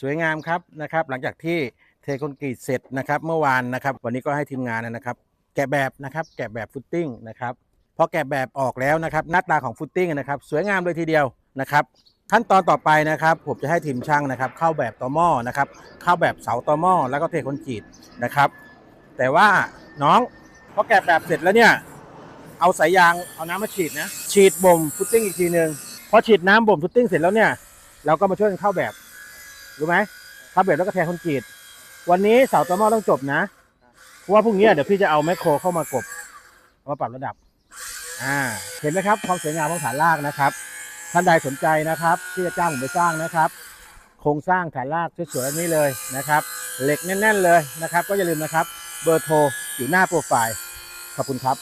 สวยงามครับนะครับ หลังจากที่เทคอนกรีตเสร็จนะครับ เมื่อวานนะครับ วันนี้ก็ให้ทีมงานนะครับ แกะแบบนะครับ แกะแบบฟุตติ้งนะครับพอแกะแบบออกแล้วนะครับ หน้าตาของฟุตติ้งนะครับ สวยงามเลยทีเดียวนะครับ ขั้นตอนต่อไปนะครับ ผมจะให้ทีมช่างนะครับ เข้าแบบต่อหม้อนะครับ เข้าแบบเสาต่อหม้อแล้วก็เทคอนกรีตนะครับ แต่ว่าน้องพอแกะแบบเสร็จแล้วเนี่ยเอาสายยางเอาน้ำมาฉีดนะฉีดบ่มฟุตติ้งอีกทีหนึ่งพอฉีดน้ำบ่มฟุตติ้งเสร็จแล้วเนี่ยเราก็มาช่วยกันเข้าแบบ รู้ไหมเข้าแบบแล้วก็แทนคอนกรีตวันนี้เสาตอหม้อต้องจบนะเพราะว่าพรุ่งนี้เดี๋ยวพี่จะเอาแมคโครเข้ามากบเอามาปรับระดับ อ่า เห็นไหมครับ ความสวยงามของฐานรากนะครับ ท่านใดสนใจนะครับ ที่จะจ้างผมไปสร้างนะครับ โครงสร้างฐานรากสวยๆแบบนี้เลยนะครับ เหล็กแน่น ๆ เลยนะครับ ก็อย่าลืมนะครับ เบอร์โทรอยู่หน้าโปรไฟล์ขอบคุณครับ